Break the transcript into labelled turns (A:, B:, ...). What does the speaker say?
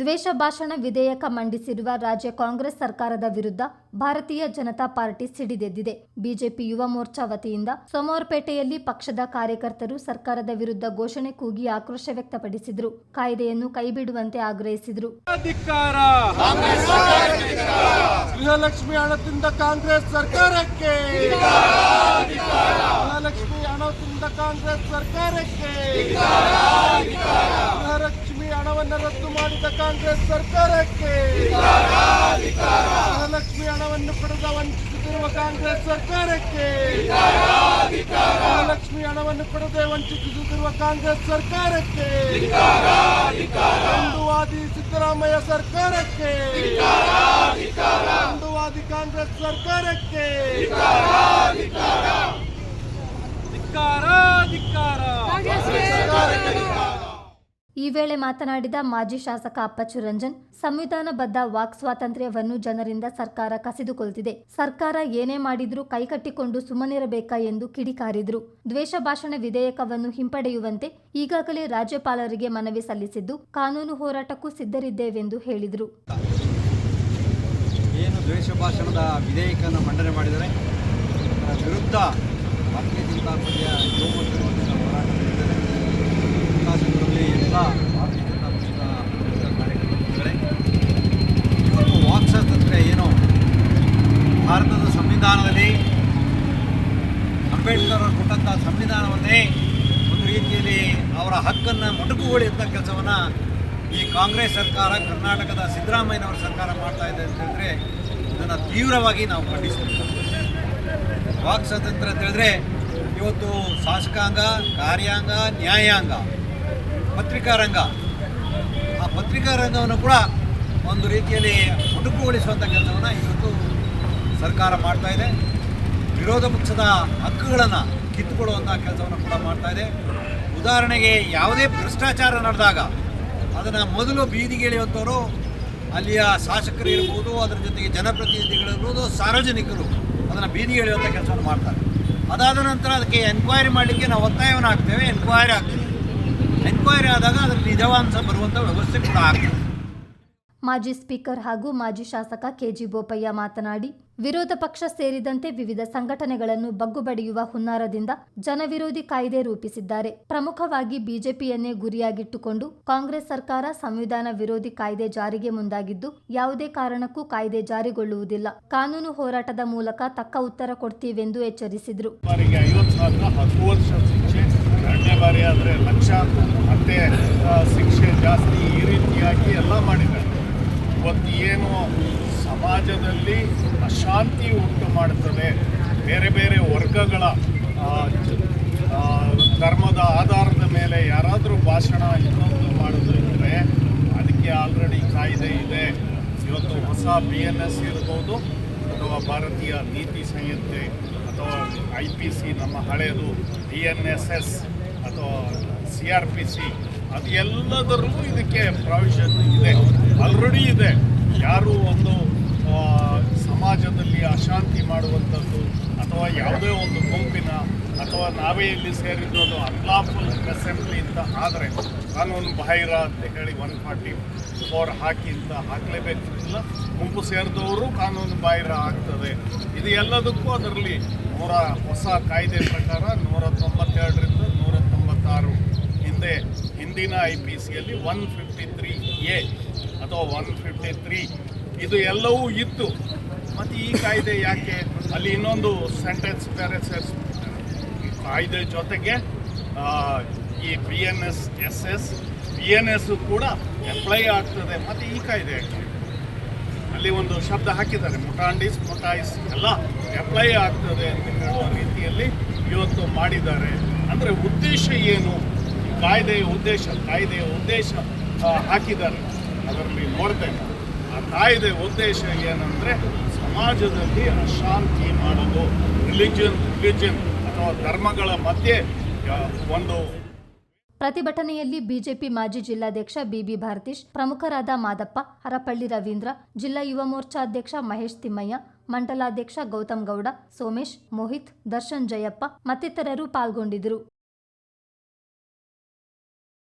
A: ದ್ವೇಷ ಭಾಷಣ ವಿಧೇಯಕ ಮಂಡಿಸಿರುವ ರಾಜ್ಯ ಕಾಂಗ್ರೆಸ್ ಸರ್ಕಾರದ ವಿರುದ್ಧ ಭಾರತೀಯ ಜನತಾ ಪಾರ್ಟಿ ಸಿಡಿದೆದ್ದಿದೆ. ಬಿಜೆಪಿ ಯುವ ಮೋರ್ಚಾ ವತಿಯಿಂದ ಸೋಮವಾರಪೇಟೆಯಲ್ಲಿ ಪಕ್ಷದ ಕಾರ್ಯಕರ್ತರು ಸರ್ಕಾರದ ವಿರುದ್ಧ ಘೋಷಣೆ ಕೂಗಿ ಆಕ್ರೋಶ ವ್ಯಕ್ತಪಡಿಸಿದರು. ಕಾಯ್ದೆಯನ್ನು ಕೈಬಿಡುವಂತೆ ಆಗ್ರಹಿಸಿದರು.
B: ಧಿಕ್ಕಾರ ಗೃಹಲಕ್ಷ್ಮಿ ಹಣದಿಂದ ಕಾಂಗ್ರೆಸ್ ಸರ್ಕಾರಕ್ಕೆ! ಗೃಹಲಕ್ಷ್ಮಿ ಹಣದಿಂದ ಕಾಂಗ್ರೆಸ್ ಸರ್ಕಾರಕ್ಕೆ! ಹಣವನ್ನು ರದ್ದು ಮಾಡಿದ ಕಾಂಗ್ರೆಸ್ ಸರ್ಕಾರಕ್ಕೆ. ಮಹಾಲಕ್ಷ್ಮಿ ಹಣವನ್ನು ಪಡೆದ ವಂಚಿಸುತ್ತಿರುವ ಕಾಂಗ್ರೆಸ್ ಸರ್ಕಾರಕ್ಕೆ. ಮಹಾಲಕ್ಷ್ಮಿ ಹಣವನ್ನು ಪಡೆದೇ ವಂಚಿಸುತ್ತಿರುವ ಕಾಂಗ್ರೆಸ್ ಸರ್ಕಾರಕ್ಕೆ. ಹಿಂದುವಾದಿ ಸಿದ್ದರಾಮಯ್ಯ ಸರ್ಕಾರಕ್ಕೆ. ಹಿಂದುವಾದಿ ಕಾಂಗ್ರೆಸ್ ಸರ್ಕಾರಕ್ಕೆ. ಧಿಕ್ಕಾರ.
A: ಈ ವೇಳೆ ಮಾತನಾಡಿದ ಮಾಜಿ ಶಾಸಕ ಅಪ್ಪಚ್ಚು ರಂಜನ್ ಸಂವಿಧಾನಬದ್ಧ ವಾಕ್ ಸ್ವಾತಂತ್ರ್ಯವನ್ನು ಜನರಿಂದ ಸರ್ಕಾರ ಕಸಿದುಕೊಳ್ತಿದೆ. ಸರ್ಕಾರ ಏನೇ ಮಾಡಿದ್ರೂ ಕೈಕಟ್ಟಿಕೊಂಡು ಸುಮ್ಮನಿರಬೇಕಾ ಎಂದು ಕಿಡಿಕಾರಿದ್ರು. ದ್ವೇಷ ಭಾಷಣ ವಿಧೇಯಕವನ್ನು ಹಿಂಪಡೆಯುವಂತೆ ಈಗಾಗಲೇ ರಾಜ್ಯಪಾಲರಿಗೆ ಮನವಿ ಸಲ್ಲಿಸಿದ್ದು, ಕಾನೂನು ಹೋರಾಟಕ್ಕೂ ಸಿದ್ಧರಿದ್ದೇವೆಂದು ಹೇಳಿದರು.
C: ಏನು ದ್ವೇಷ ಭಾಷಣದ ವಿಧೇಯಕವನ್ನು ಮಂಡನೆ ಮಾಡಿದರೆ ವಿರುದ್ಧ ಭಾರತೀಯ ಜನತಾ ಯುವ ಮೋರ್ಚಾ ವತಿಯಿಂದ ಹೋರಾಟ ಮಾಡಿದ್ದಾರೆ ಶಾಸಕರಲ್ಲಿ ಎಲ್ಲ ಇವತ್ತು ವಾಕ್ ಸ್ವಾತಂತ್ರ್ಯ ಏನು? ಭಾರತದ ಸಂವಿಧಾನದಲ್ಲಿ ಅಂಬೇಡ್ಕರ್ ಅವರು ಕೊಟ್ಟಂಥ ಸಂವಿಧಾನವನ್ನೇ ಒಂದು ರೀತಿಯಲ್ಲಿ ಅವರ ಹಕ್ಕನ್ನು ಮೊಟಕುಗೊಳಿಯುವಂಥ ಕೆಲಸವನ್ನು ಈ ಕಾಂಗ್ರೆಸ್ ಸರ್ಕಾರ, ಕರ್ನಾಟಕದ ಸಿದ್ದರಾಮಯ್ಯನವರ ಸರ್ಕಾರ ಮಾಡ್ತಾ ಇದೆ ಅಂತ ಹೇಳಿದ್ರೆ ಇದನ್ನು ತೀವ್ರವಾಗಿ ನಾವು ಖಂಡಿಸ್ತೀವಿ. ವಾಕ್ ಸ್ವಾತಂತ್ರ್ಯ ಅಂತ ಹೇಳಿದ್ರೆ ಇವತ್ತು ಶಾಸಕಾಂಗ, ಕಾರ್ಯಾಂಗ, ನ್ಯಾಯಾಂಗ ಪತ್ರಿಕಾರಂಗ ಆ ಪತ್ರಿಕಾರಂಗವನ್ನು ಕೂಡ ಒಂದು ರೀತಿಯಲ್ಲಿ ಮುಟುಕುಗೊಳಿಸುವಂಥ ಕೆಲಸವನ್ನು ಇವತ್ತು ಸರ್ಕಾರ ಮಾಡ್ತಾ ಇದೆ. ವಿರೋಧ ಪಕ್ಷದ ಹಕ್ಕುಗಳನ್ನು ಕಿತ್ತುಕೊಳ್ಳುವಂಥ ಕೆಲಸವನ್ನು ಕೂಡ ಮಾಡ್ತಾ ಇದೆ. ಉದಾಹರಣೆಗೆ ಯಾವುದೇ ಭ್ರಷ್ಟಾಚಾರ ನಡೆದಾಗ ಅದನ್ನು ಮೊದಲು ಬೀದಿಗೆ ಇಳಿಯುವಂಥವರು ಅಲ್ಲಿಯ ಶಾಸಕರು ಇರ್ಬೋದು, ಅದರ ಜೊತೆಗೆ ಜನಪ್ರತಿನಿಧಿಗಳಿರ್ಬೋದು, ಸಾರ್ವಜನಿಕರು ಅದನ್ನು ಬೀದಿಗೆ ಎಳೆಯುವಂಥ ಕೆಲಸವನ್ನು ಮಾಡ್ತಾರೆ. ಅದಾದ ನಂತರ ಅದಕ್ಕೆ ಎನ್ಕ್ವೈರಿ ಮಾಡಲಿಕ್ಕೆ ನಾವು ಒತ್ತಾಯವನ್ನು ಹಾಕ್ತೇವೆ. ಎನ್ಕ್ವೈರಿ ಆಗ್ತದೆ ಎನ್ಕ್ವೈರಿ ಆದಾಗ ಅದರ ನಿಜವಾಂಶ ಬರುವಂಥ ವ್ಯವಸ್ಥೆ ಕೂಡ ಆಗ್ತದೆ.
A: ಮಾಜಿ ಸ್ಪೀಕರ್ ಹಾಗೂ ಮಾಜಿ ಶಾಸಕ ಕೆಜಿ ಬೋಪಯ್ಯ ಮಾತನಾಡಿ ವಿರೋಧ ಪಕ್ಷ ಸೇರಿದಂತೆ ವಿವಿಧ ಸಂಘಟನೆಗಳನ್ನು ಬಗ್ಗುಬಡಿಯುವ ಹುನ್ನಾರದಿಂದ ಜನವಿರೋಧಿ ಕಾಯ್ದೆ ರೂಪಿಸಿದ್ದಾರೆ. ಪ್ರಮುಖವಾಗಿ ಬಿಜೆಪಿಯನ್ನೇ ಗುರಿಯಾಗಿಟ್ಟುಕೊಂಡು ಕಾಂಗ್ರೆಸ್ ಸರ್ಕಾರ ಸಂವಿಧಾನ ವಿರೋಧಿ ಕಾಯ್ದೆ ಜಾರಿಗೆ ಮುಂದಾಗಿದ್ದು ಯಾವುದೇ ಕಾರಣಕ್ಕೂ ಕಾಯ್ದೆ ಜಾರಿಗೊಳ್ಳುವುದಿಲ್ಲ. ಕಾನೂನು ಹೋರಾಟದ ಮೂಲಕ ತಕ್ಕ ಉತ್ತರ ಕೊಡ್ತೀವೆಂದು ಎಚ್ಚರಿಸಿದರು.
D: ವರ್ಷ ಮತ್ತೆ ಶಿಕ್ಷೆ ಜಾಸ್ತಿ ಈ ರೀತಿಯಾಗಿ ಎಲ್ಲ ಮಾಡಿದ್ದಾರೆ. ಇವತ್ತು ಏನು ಸಮಾಜದಲ್ಲಿ ಅಶಾಂತಿ ಉಂಟು ಮಾಡುತ್ತದೆ, ಬೇರೆ ಬೇರೆ ವರ್ಗಗಳ ಧರ್ಮದ ಆಧಾರದ ಮೇಲೆ ಯಾರಾದರೂ ಭಾಷಣ ಇನ್ನೊಂದು ಮಾಡೋದಿದ್ರೆ ಅದಕ್ಕೆ ಆಲ್ರೆಡಿ ಕಾಯ್ದೆ ಇದೆ. ಇವತ್ತು ಹೊಸ ಬಿ ಎನ್ ಎಸ್ ಇರ್ಬೋದು, ಅಥವಾ ಭಾರತೀಯ ನೀತಿ ಸಂಹಿತೆ, ಅಥವಾ ಐ ಪಿ ಸಿ ನಮ್ಮ ಹಳೆಯದು ಡಿ ಎನ್ ಎಸ್ ಎಸ್ ಅಥವಾ ಸಿ ಆರ್ ಪಿ ಸಿ ಅದು ಎಲ್ಲದರಲ್ಲೂ ಇದಕ್ಕೆ ಪ್ರಾವಿಷನ್ ಇದೆ. ಆಲ್ರೆಡಿ ಇದೆ. ಯಾರು ಒಂದು ಸಮಾಜದಲ್ಲಿ ಅಶಾಂತಿ ಮಾಡುವಂಥದ್ದು ಅಥವಾ ಯಾವುದೇ ಒಂದು ಗುಂಪಿನ ಅಥವಾ ನಾವೇ ಇಲ್ಲಿ ಸೇರಿದ್ದು ಅನ್ಲಾಫುಲ್ ಅಸೆಂಬ್ಲಿ ಅಂತ ಆದರೆ ಕಾನೂನು ಬಾಹಿರ ಅಂತ ಹೇಳಿ ಒನ್ ಫಾರ್ಟಿ ಫೋರ್ ಹಾಕಿ ಅಂತ ಹಾಕಲೇಬೇಕಿಲ್ಲ ಗುಂಪು ಸೇರಿದವರು ಕಾನೂನು ಬಾಹಿರ ಆಗ್ತದೆ. ಇದು ಎಲ್ಲದಕ್ಕೂ ಅದರಲ್ಲಿ ನೂರ ಹೊಸ ಕಾಯ್ದೆ ಪ್ರಕಾರ ನೂರ ತೊಂಬತ್ತೆರಡರಿಂದ ತೊಂಬತ್ತಾರು ಹಿಂದೆ ಹಿಂದಿನ ಐ ಪಿ ಸಿಯಲ್ಲಿ ಒನ್ ಫಿಫ್ಟಿ ತ್ರೀ ಎ ಅಥವಾ ಒನ್ ಫಿಫ್ಟಿ ತ್ರೀ ಇದು ಎಲ್ಲವೂ ಇತ್ತು. ಮತ್ತು ಈ ಕಾಯ್ದೆ ಯಾಕೆ? ಅಲ್ಲಿ ಇನ್ನೊಂದು ಸೆಂಟೆನ್ಸ್ ಬೇರೆ ಈ ಕಾಯ್ದೆ ಜೊತೆಗೆ ಈ B N S S S B N S ಕೂಡ ಅಪ್ಲೈ ಆಗ್ತದೆ. ಮತ್ತು ಈ ಕಾಯ್ದೆ ಯಾಕೆ? ಅಲ್ಲಿ ಒಂದು ಶಬ್ದ ಹಾಕಿದ್ದಾರೆ. ಮುಟಾಂಡಿಸ್ ಮುಟಾಯಿಸ್ ಎಲ್ಲ ಅಪ್ಲೈ ಆಗ್ತದೆ ಅಂತ ಹೇಳುವ ರೀತಿಯಲ್ಲಿ ಇವತ್ತು ಮಾಡಿದ್ದಾರೆ. ಅಂದರೆ ಉದ್ದೇಶ ಏನು? ಈ ಕಾಯ್ದೆಯ ಉದ್ದೇಶ ಕಾಯ್ದೆಯ ಉದ್ದೇಶ ಹಾಕಿದ್ದಾರೆ. ಅದರಲ್ಲಿ ನೋಡ್ತೇನೆ ಆ ಕಾಯ್ದೆ ಉದ್ದೇಶ ಏನಂದರೆ ಸಮಾಜದಲ್ಲಿ ಅಶಾಂತಿ ಮಾಡೋದು. ರಿಲಿಜನ್ ರಿಲಿಜನ್ ಅಥವಾ ಧರ್ಮಗಳ ಮಧ್ಯೆ ಒಂದು
A: ಪ್ರತಿಭಟನೆಯಲ್ಲಿ ಬಿಜೆಪಿ ಮಾಜಿ ಜಿಲ್ಲಾಧ್ಯಕ್ಷ ಬಿಬಿ ಭಾರತೀಶ್, ಪ್ರಮುಖರಾದ ಮಾದಪ್ಪ, ಹರಪಳ್ಳಿ ರವೀಂದ್ರ, ಜಿಲ್ಲಾ ಯುವ ಮೋರ್ಚಾ ಅಧ್ಯಕ್ಷ ಮಹೇಶ್ ತಿಮ್ಮಯ್ಯ, ಮಂಡಲಾಧ್ಯಕ್ಷ ಗೌತಮ್ ಗೌಡ, ಸೋಮೇಶ್, ಮೋಹಿತ್, ದರ್ಶನ್ ಜಯಪ್ಪ ಮತ್ತಿತರರು ಪಾಲ್ಗೊಂಡಿದ್ದರು.